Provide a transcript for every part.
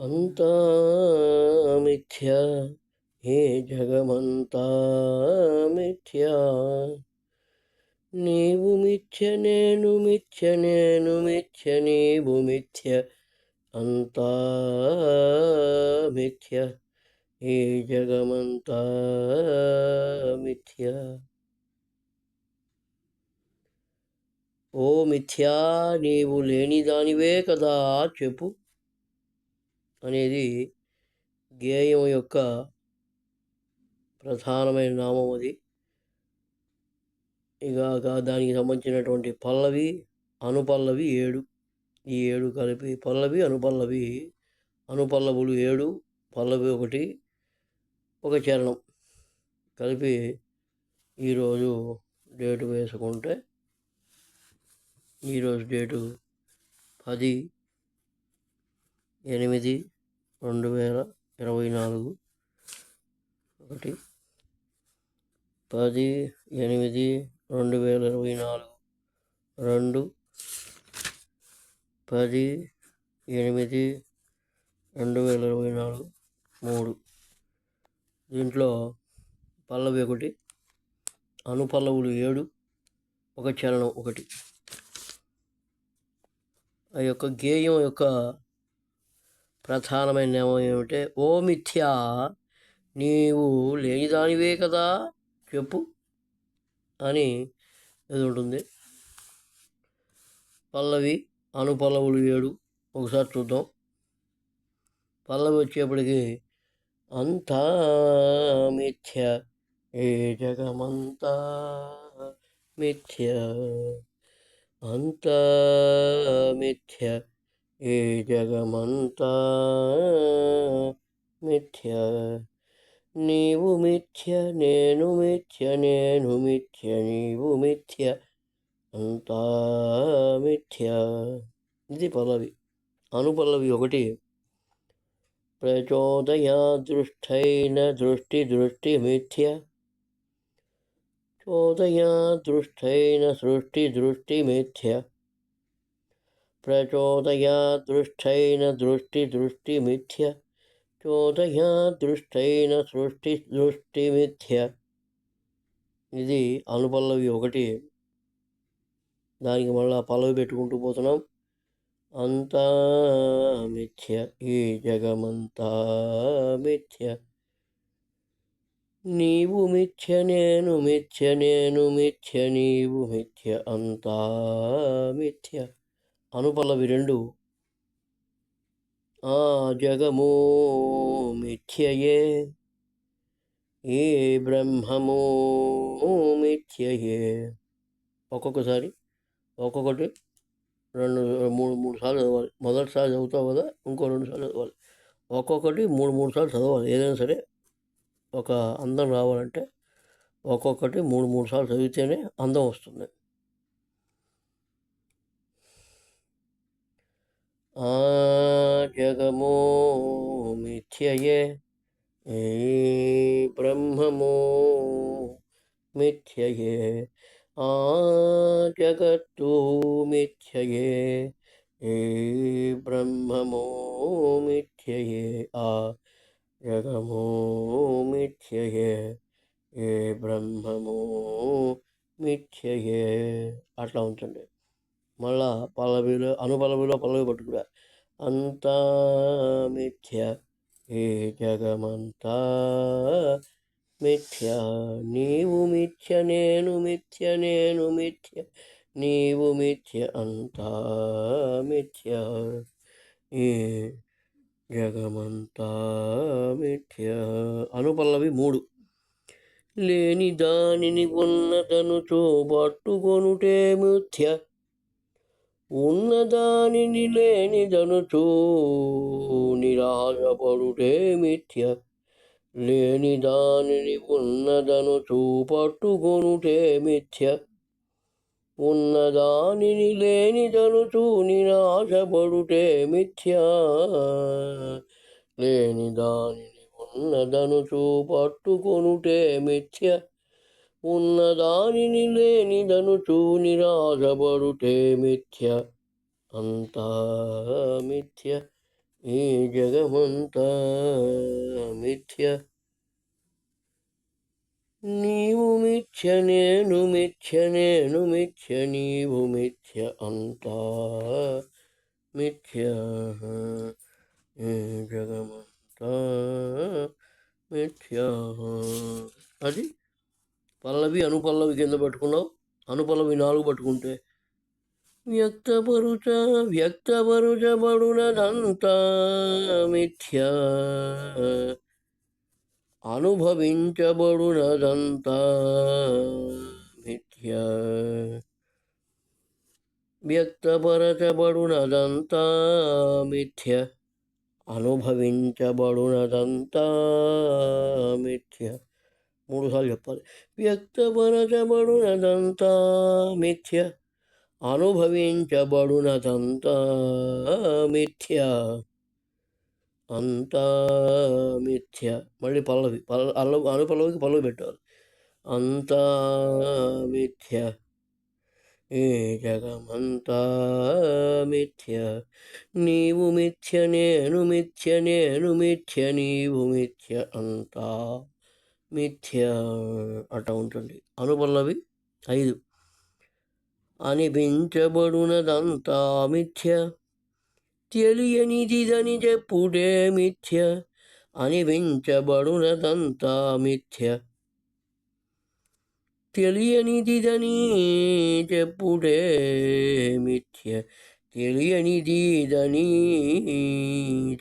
అంతా మిథ్య హే జగమంతా మిథ్య. నీవు మిథ్య నేను మిథ్య నేను మిథ్య నీవు మిథ్య అంతా మిథ్య ఏ జగమంతా మిథ్య. ఓ మిథ్యా నీవు లేని దానివే కదా చెప్పు. అనేది గేయం యొక్క ప్రధానమైన నామం అది. ఇక దానికి సంబంధించినటువంటి పల్లవి అనుపల్లవి ఏడు. ఈ ఏడు కలిపి పల్లవి అనుపల్లవి అనుపల్లవులు ఏడు పల్లవి ఒకటి ఒక చరణం కలిపి ఈరోజు డేటు వేసుకుంటే ఈరోజు డేటు పది ఎనిమిది రెండు వేల ఇరవై నాలుగు. ఒకటి పది ఎనిమిది రెండు వేల ఇరవై నాలుగు. రెండు పది ఎనిమిది రెండు వేల ఇరవై నాలుగు. మూడు. దీంట్లో పల్లవి ఒకటి అనుపల్లవులు ఏడు ఒక చలనం ఒకటి. ఆ యొక్క గేయం యొక్క ప్రధానమైన నియమం ఏమిటంటే ఓ మిథ్యా నీవు లేనిదానివే కదా చెప్పు అని ఇది ఉంటుంది పల్లవి అనుపల్లవులు ఏడు. ఒకసారి చూద్దాం. పల్లవి వచ్చేప్పటికి అంతా మిథ్య ఏ జగమంతా మిథ్య అంతా మిథ్య. ఏ జగమంతా మిథ్య? నీవు మిథ్య నేను మిథ్య నేను మిథ్య నీవు మిథ్య అంతా మిథ్య. ఇది పల్లవి అనుపల్లవి ఒకటి. ప్రచోదయా దృష్టైన దృష్టి దృష్టి మిథ్య. చోదయా దృష్టైన సృష్టి దృష్టి మిథ్య. ప్రచోదయా దృష్టైన దృష్టి దృష్టి మిథ్య చోదయా దృష్టైన సృష్టి దృష్టి మిథ్య ఇది అనుపల్లవి ఒకటి. దానికి మళ్ళా పల్లవి పెట్టుకుంటూ పోతున్నాం. అంతా మిథ్య. ఈ జగమంతా మిథ్య. నీవు మిథ్య నేను మిథ్య నేను మిథ్య నీవు మిథ్య అంతా మిథ్య. అనుపల్లవి రెండు. ఆ జగము మిథ్యయే ఏ బ్రహ్మము మిథ్యయే. ఒక్కొక్కసారి ఒక్కొక్కటి రెండు మూడు మూడు సార్లు చదవాలి. మొదటిసారి చదువుతావు కదా ఇంకో రెండు సార్లు చదవాలి. ఒక్కొక్కటి మూడు మూడు సార్లు చదవాలి. ఏదైనా సరే ఒక అందం రావాలంటే ఒక్కొక్కటి మూడు మూడు సార్లు చదివితేనే అందం వస్తుంది. జగము మిథ్యయే ఏ బ్రహ్మము మిథ్యయే ఆ జగత్తు మిథ్యయే ఏ బ్రహ్మము మిథ్యయే ఆ జగము మిథ్యయే ఏ బ్రహ్మము మిథ్యయే అట్లా ఉంటుంది మళ్ళా పల్లవిలో అనుపల్లవిలో పల్లవి పట్టుకురా. అంతా మిథ్య ఏ జగమంతా మిథ్య. నీవు మిథ్య నేను మిథ్య నేను మిథ్య. నీవు మిథ్య అంతా మిథ్య. ఈ జగమంతా మిథ్య. అనుపల్లవి మూడు. లేని దానిని ఉన్నతను పట్టుకొనుటే మిథ్య. ఉన్నదానిని లేనిదనుచూ నిరాశపడుటే మిథ్య. లేని దానిని ఉన్నదనుచూ పట్టుకొనుటే మిథ్య. ఉన్నదానిని లేనిదనుచూ నిరాశపడుటే మిథ్య. లేని దానిని ఉన్నదనుచూ పట్టుకొనుటే మిథ్య. ఉన్నదానిని లేనిదనుచూ నిరాశపడుటే మిథ్య అంతా మిథ్య. ఈ జగమంతా మిథ్య. నీవు మిథ్య నేను మిథ్య నేను మిథ్య నీవు మిథ్య అంతా మిథ్య. ఈ జగమంతా మిథ్య. అది పల్లవి అనుపల్లవి కింద పట్టుకున్నావు? అనుపల్లవి నాలుగు పట్టుకుంటే వ్యక్తపరుచ వ్యక్తపరుచబడునదంతా మిథ్య. అనుభవించబడునదంతా మిథ్య. వ్యక్తపరచబడునదంతా మిథ్య. అనుభవించబడునదంతా మిథ్య. మూడుసార్లు చెప్పాలి. వ్యక్తపరచబడునదంతా మిథ్య అనుభవించబడునదంతా మిథ్య అంతా మిథ్య. మళ్ళీ పల్లవి పల్ల అల్ల అనుపల్లవికి పల్లవి పెట్టాలి. అంతా మిథ్య ఈ జగమంతా మిథ్య నీవు మిథ్య నేను మిథ్య నేను మిథ్య నీవు మిథ్య అంతా మిథ్య అట్లా ఉంటుంది. అనుపల్లవి ఐదు. అనిపించబడునదంతా మిథ్య. తెలియనిదిదని చెప్పుడే మిథ్య. అనిపించబడునదంతా మిథ్య. తెలియనిదిదని చెప్పుడే మిథ్య. తెలియనిదిదని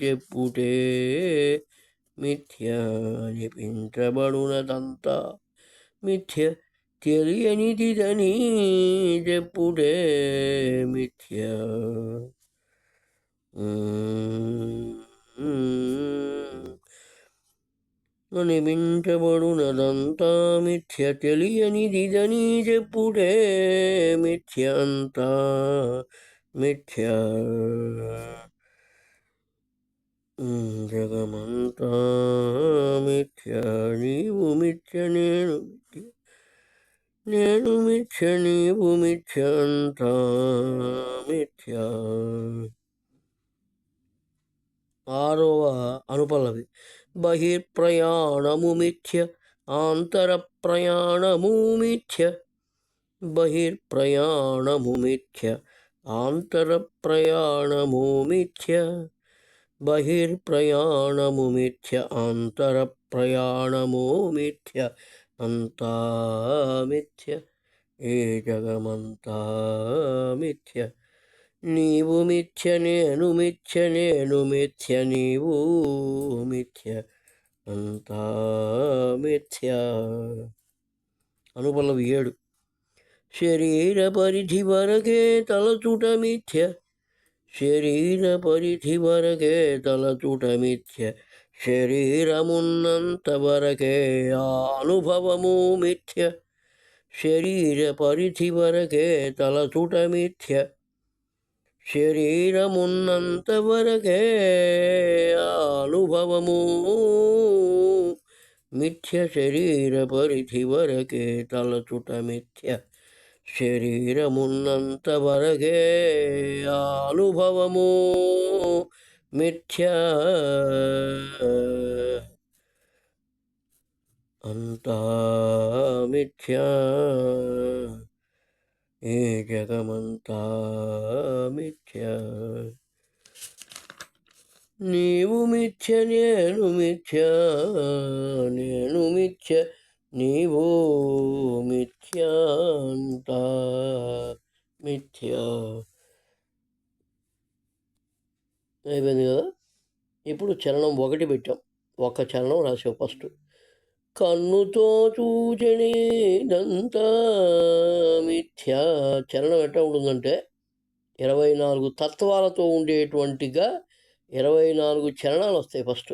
చెప్పుటే మిథ్య అనిపించబడునదంతా మిథ్య తెలియనిదిదని చెప్పుడే మిథ్య. అనిపించబడునదంతా మిథ్య తెలియనిదిదని చెప్పుడే మిథ్య అంతా. మిథ్య. జగమంతా మిథ్య నీవు మిథ్య నేను మిథ్య నేను మిథ్య నీవు మిథ్య అంతా మిథ్య ఆరవ అనుపల్లవి బహిర్ప్రయాణము మిథ్య ఆంతర ప్రయాణము మిథ్య బహిర్ప్రయాణము మిథ్య ఆంతర ప్రయాణము మిథ్య బహిర్ప్రయాణము మిథ్య అంతర ప్రయాణము మిథ్య అంతా మిథ్య ఏ జగమంతా మిథ్య నీవు మిథ్య నేను మిథ్య నేను మిథ్య నీవు మిథ్య అంతా మిథ్య అనుపల్లవి ఏడు. శరీర పరిధి వరకే తలచుట మిథ్య శరీర పరిధి వరకే తలచుట మిథ్య శరీరమున్నంత వరకే ఆ అనుభవము మిథ్య శరీర పరిధి వరకే తలచుట మిథ్య శరీరమున్నంత వరకే ఆ అనుభవము మిథ్య శరీర పరిధి వరకే తలచుట మిథ్య శరీరమున్నంత వరకే ఆ అనుభవము మిథ్య అంతా మిథ్య ఈ జగమంతా మిథ్య నీవు మిథ్య నేను మిథ్య నేను మిథ్య నీవు మిథ్య అంతా మిథ్య. అయిపోయింది కదా? ఇప్పుడు చరణం ఒకటి పెట్టాం. ఒక చరణం రాసావు ఫస్ట్. కన్నుతో చూచనేదంతా మిథ్య. చరణం ఎట్లా ఉంటుందంటే ఇరవై నాలుగు తత్వాలతో ఉండేటువంటిగా ఇరవై నాలుగు చరణాలు వస్తాయి ఫస్ట్.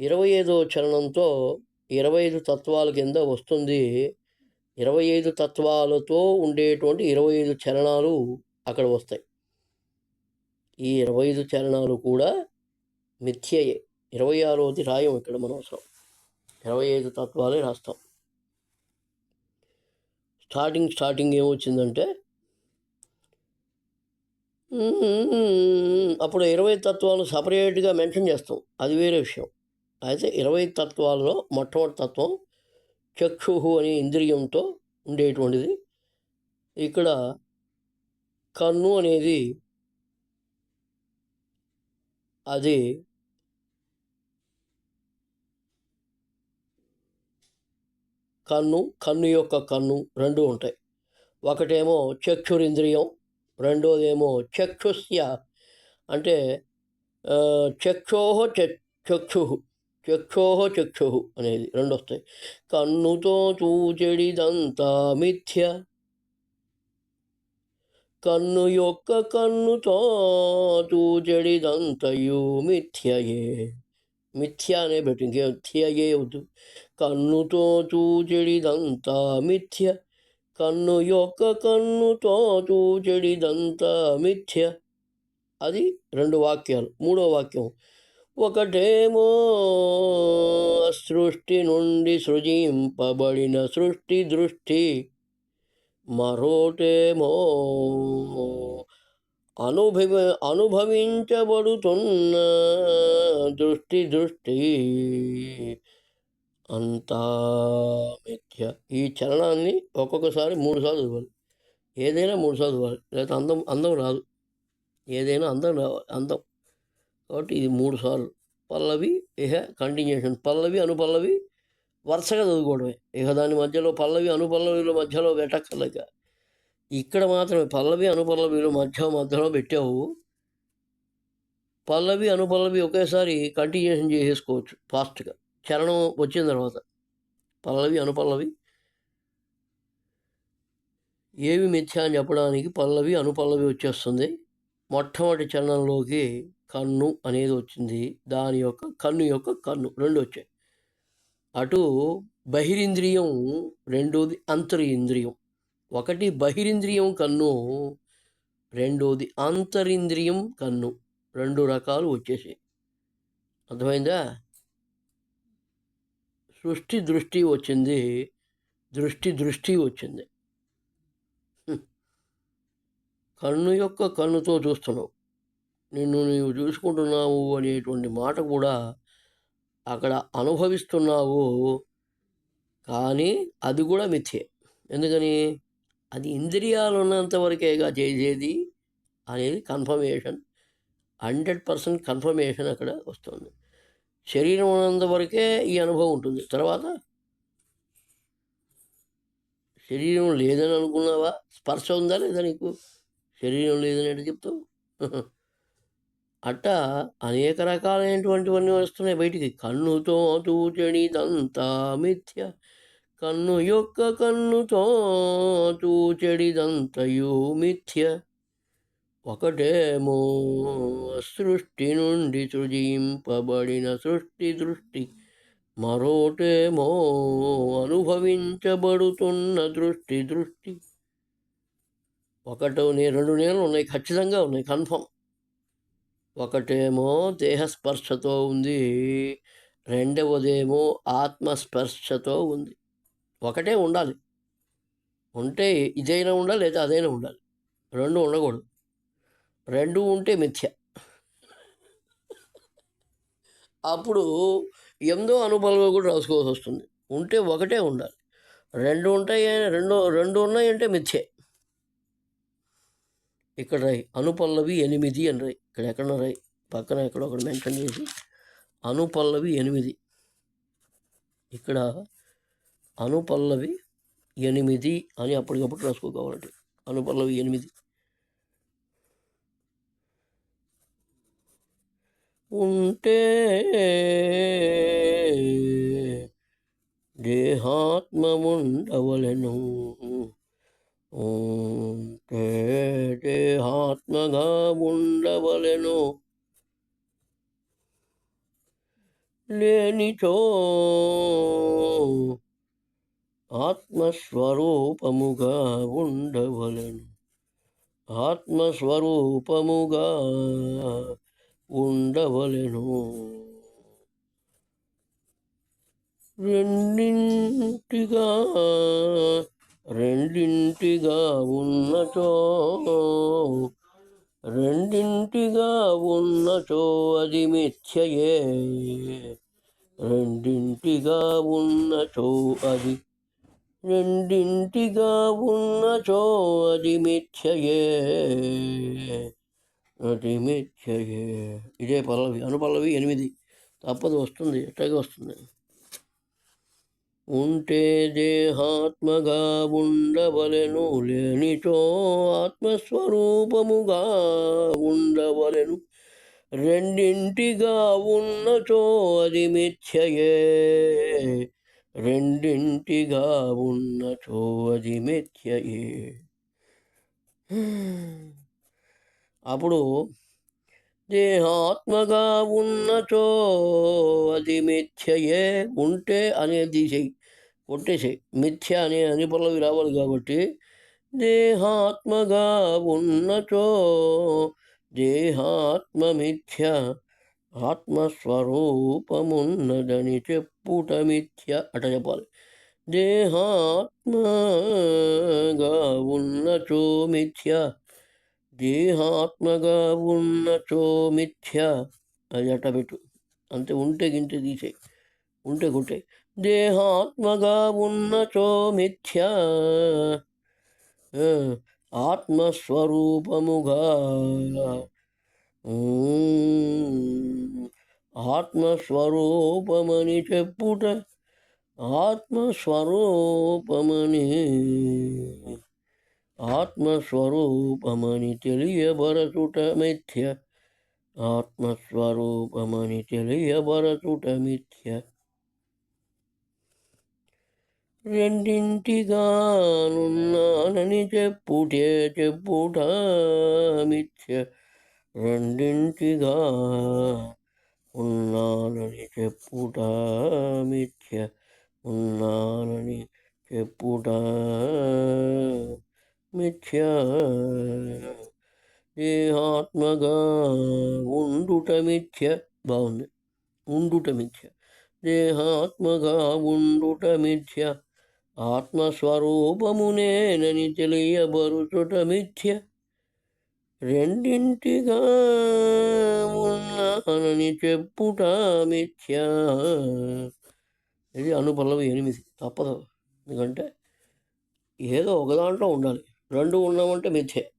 ఇరవై ఐదో చరణంతో ఇరవై ఐదు తత్వాల కింద వస్తుంది. ఇరవై ఐదు తత్వాలతో ఉండేటువంటి ఇరవై ఐదు చరణాలు అక్కడ వస్తాయి. ఈ ఇరవై ఐదు చరణాలు కూడా మిథ్యయే. ఇరవై ఆరోది రాయం ఇక్కడ మనం అవసరం ఇరవై ఐదు తత్వాలే రాస్తాం. స్టార్టింగ్ స్టార్టింగ్ ఏమొచ్చిందంటే అప్పుడు ఇరవై తత్వాలు సపరేట్గా మెన్షన్ చేస్తాం. అది వేరే విషయం. అయితే ఇరవై తత్వాలలో మొట్టమొదటి తత్వం చక్షుహు అనే ఇంద్రియంతో ఉండేటువంటిది. ఇక్కడ కన్ను అనేది అది కన్ను కన్ను యొక్క కన్ను రెండు ఉంటాయి. ఒకటేమో చక్షురింద్రియం రెండోదేమో చక్షుస్య. అంటే చక్షోహో చక్షు చక్షోహ చక్షు అనేది రెండు వస్తాయి. కన్నుతో చూచెడిదంతా మిథ్య. కన్ను యొక్క కన్నుతో చూచెడిదంతయు మిథ్యయే. మిథ్య అనే పెట్టు ఇంకే థియయే వద్దు. కన్నుతో చూచెడిదంతా మిథ్య. కన్ను యొక్క కన్నుతో చూచెడిదంతా మిథ్య. అది రెండు వాక్యాలు మూడో వాక్యం ఒకటేమో సృష్టి నుండి సృజింపబడిన సృష్టి దృష్టి మరోటేమో అనుభవ అనుభవించబడుతున్న దృష్టి దృష్టి. అంతా మిథ్య. ఈ చలనాన్ని ఒక్కొక్కసారి మూడుసార్లు చదవాలి. ఏదైనా మూడుసార్లు చదవాలి. లేకపోతే అందం అందం రాదు. ఏదైనా అందం రావాలి. అందం. కాబట్టి ఇది మూడు సార్లు. పల్లవి ఇహ కంటిన్యూషన్ పల్లవి అనుపల్లవి వరుసగా చదువుకోవడమే. ఇక దాని మధ్యలో పల్లవి అనుపల్లవిల మధ్యలో పెట్టక్కర్లేక. ఇక్కడ మాత్రమే పల్లవి అనుపల్లవిల మధ్య మధ్యలో పెట్టావు. పల్లవి అనుపల్లవి ఒకేసారి కంటిన్యూషన్ చేసేసుకోవచ్చు ఫాస్ట్గా. చరణం వచ్చిన తర్వాత. పల్లవి అనుపల్లవి. ఏవి మిథ్య అని చెప్పడానికి పల్లవి అనుపల్లవి వచ్చేస్తుంది. మొట్టమొదటి చరణంలోకి కన్ను అనేది వచ్చింది. దాని యొక్క కన్ను యొక్క కన్ను రెండు వచ్చాయి. అటు బహిరింద్రియం రెండోది అంతరింద్రియం. ఒకటి బహిరింద్రియం కన్ను రెండోది అంతరింద్రియం కన్ను. రెండు రకాలు వచ్చేసాయి. అర్థమైందా? సృష్టి దృష్టి వచ్చింది. దృష్టి దృష్టి వచ్చింది. కన్ను యొక్క కన్నుతో చూస్తున్నావు. నిన్ను నీవు చూసుకుంటున్నావు అనేటువంటి మాట కూడా అక్కడ అనుభవిస్తున్నావు. కానీ అది కూడా మిథ్యే. ఎందుకని? అది ఇంద్రియాలు ఉన్నంత వరకేగా చేసేది అనేది కన్ఫర్మేషన్ హండ్రెడ్ పర్సెంట్ కన్ఫర్మేషన్ అక్కడ వస్తుంది. శరీరం ఉన్నంత వరకే ఈ అనుభవం ఉంటుంది. తర్వాత శరీరం లేదని అనుకున్నావా? స్పర్శ ఉందా లేదా నీకు? శరీరం లేదని చెప్తావు? అట్టా అనేక రకాలైనటువంటివన్నీ వస్తున్నాయి బయటికి. కన్నుతో తూచెడిదంతా మిథ్య. కన్ను యొక్క కన్నుతో తూచెడిదంతయు మిథ్య. ఒకటేమో సృష్టి నుండి సృజింపబడిన సృష్టి దృష్టి. మరోటేమో అనుభవించబడుతున్న దృష్టి దృష్టి. ఒకటో నే రెండు నేలలు ఉన్నాయి ఖచ్చితంగా ఉన్నాయి. కన్ఫర్మ్. ఒకటేమో దేహస్పర్శతో ఉంది రెండవదేమో ఆత్మస్పర్శతో ఉంది. ఒకటే ఉండాలి. ఉంటే ఇదైనా ఉండాలి లేదా అదైనా ఉండాలి. రెండు ఉండకూడదు. రెండు ఉంటే మిథ్య. అప్పుడు ఎందో అనుభవం కూడా రాసుకోవాల్సి వస్తుంది. ఉంటే ఒకటే ఉండాలి. రెండు ఉంటాయి రెండు రెండు ఉన్నాయంటే మిథ్యే. ఇక్కడ రాయి అనుపల్లవి ఎనిమిది అని రాయి. ఇక్కడ ఎక్కడ రాయి పక్కన ఎక్కడో ఒకటి మెన్షన్ చేసి అనుపల్లవి ఎనిమిది. ఇక్కడ అనుపల్లవి ఎనిమిది అని అప్పటికప్పుడు రాసుకోవాలంటే. అనుపల్లవి ఎనిమిది. ఉంటే దేహాత్మముండవలను. ఉంటే దేహాత్మగా ఉండవలెను లేనిచో ఆత్మస్వరూపముగా ఉండవలను. ఆత్మస్వరూపముగా ఉండవలను. రెండింటిగా రెండింటిగా ఉన్నచో రెండింటిగా ఉన్నచో అది మిథ్యయే. రెండింటిగా ఉన్నచో అది రెండింటిగా ఉన్నచో అది మిథ్యయే. అది మిథ్యయే. ఇదే పల్లవి అనుపల్లవి ఎనిమిది. తప్పదు వస్తుంది ఎట్లాగే వస్తుంది. ఉంటే దేహాత్మగా ఉండవలెను లేనిచో ఆత్మస్వరూపముగా ఉండవలెను. రెండింటిగా ఉన్నచో అది మిథ్యయే. రెండింటిగా ఉన్నచో అది మిథ్యయే. అప్పుడు దేహాత్మగా ఉన్నచో అది మిథ్యయే ఉంటే అనేది చెయ్యి కొట్టేసి మిథ్య అనే అని పనులవి రావాలి కాబట్టి దేహాత్మగా ఉన్నచో దేహాత్మ మిథ్య ఆత్మస్వరూపమున్నదని చెప్పుట మిథ్య అట చెప్పాలి. దేహాత్మగా ఉన్నచో మిథ్య దేహాత్మగా ఉన్నచో మిథ్య అది అట్ట పెట్టు. అంతే ఉంటే గింటే తీసే ఉంటే కొట్టే దేహాత్మగా ఉన్నచో మిథ్య. ఆత్మస్వరూపముగా. ఆత్మస్వరూపమని చెప్పుట ఆత్మస్వరూపమని. ఆత్మస్వరూపమని తెలియబరచుట మిథ్య. ఆత్మస్వరూపమని తెలియబరచుట మిథ్య. రెండింటిగానున్నానని చెప్పుటే చెప్పుట మిథ్య. రెండింటిగా ఉన్నానని చెప్పుట మిథ్య. ఉన్నానని చెప్పుట మిథ్య. దేహాత్మగా ఉండుట మిథ్య. బాగుంది. ఉండుట మిథ్య. దేహాత్మగా ఉండుట మిథ్య. ఆత్మస్వరూపమునేనని తెలియబరుచుట మిథ్య. రెండింటిగా ఉన్నానని చెప్పుట మిథ్య. ఇది అనుపల్లవి ఎనిమిది. తప్పదు. ఎందుకంటే ఏదో ఒక దాంట్లో ఉండాలి. రెండు ఉన్నామంటే మిథ్యే.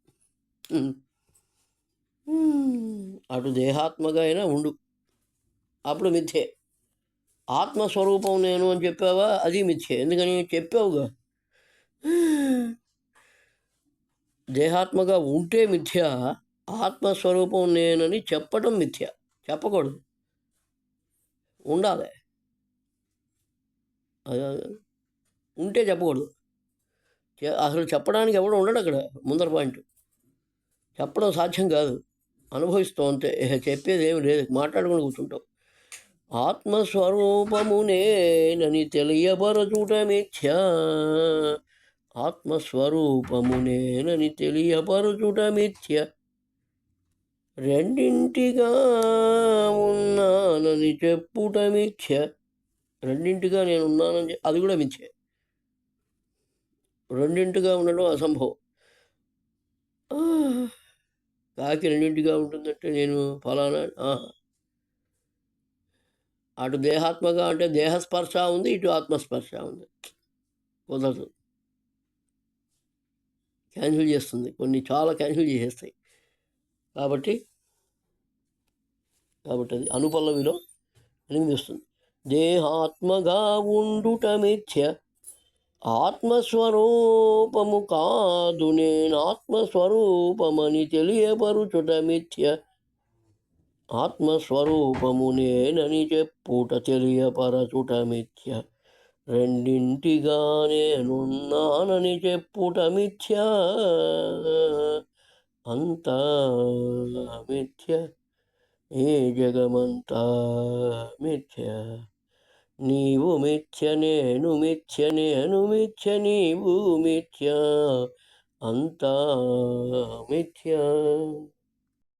అటు దేహాత్మగా అయినా ఉండు. అప్పుడు మిథ్యే. ఆత్మస్వరూపం నేను అని చెప్పావా? అది మిథ్య ఎందుకని చెప్పావుగా? దేహాత్మగా ఉంటే మిథ్య ఆత్మస్వరూపం నేనని చెప్పటం మిథ్య. చెప్పకూడదు. ఉండాలి. ఉంటే చెప్పకూడదు. అసలు చెప్పడానికి ఎవడు ఉండడు అక్కడ ముందర పాయింట్. చెప్పడం సాధ్యం కాదు. అనుభవిస్తాం అంతే. చెప్పేది ఏమి లేదు. మాట్లాడుకుని కూర్చుంటావు ఆత్మస్వరూపమునేనని తెలియబరచుట మిథ్య. ఆత్మస్వరూపమునేనని తెలియబరచుట మిథ్య. రెండింటిగా ఉన్నానని చెప్పుట మిథ్య. రెండింటిగా నేను ఉన్నానని అది కూడా మిథ్యే. రెండింటిగా ఉండడం అసంభవం. కాకి రెండింటిగా ఉంటుందంటే నేను ఫలానా ఆహా. అటు దేహాత్మగా అంటే దేహస్పర్శ ఉంది ఇటు ఆత్మస్పర్శ ఉంది. కుదరదు. క్యాన్సిల్ చేస్తుంది. కొన్ని చాలా క్యాన్సిల్ చేసేస్తాయి. కాబట్టి కాబట్టి అది అనుపల్లవిలో ఎనిమిది వస్తుంది దేహాత్మగా ఉండుట మిథ్య ఆత్మస్వరూపము కాదు నేను ఆత్మస్వరూపమని తెలియపరుచుట మిథ్య ఆత్మస్వరూపము నేనని చెప్పుట తెలియపరచుట మిథ్య. రెండింటిగా నేనున్నానని చెప్పుట మిథ్య. అంతా మిథ్య. ఈ జగమంతా మిథ్య. నీవు మిథ్య నేను మిథ్య నేను మిథ్య నీవు మిథ్య. అంతా మిథ్య.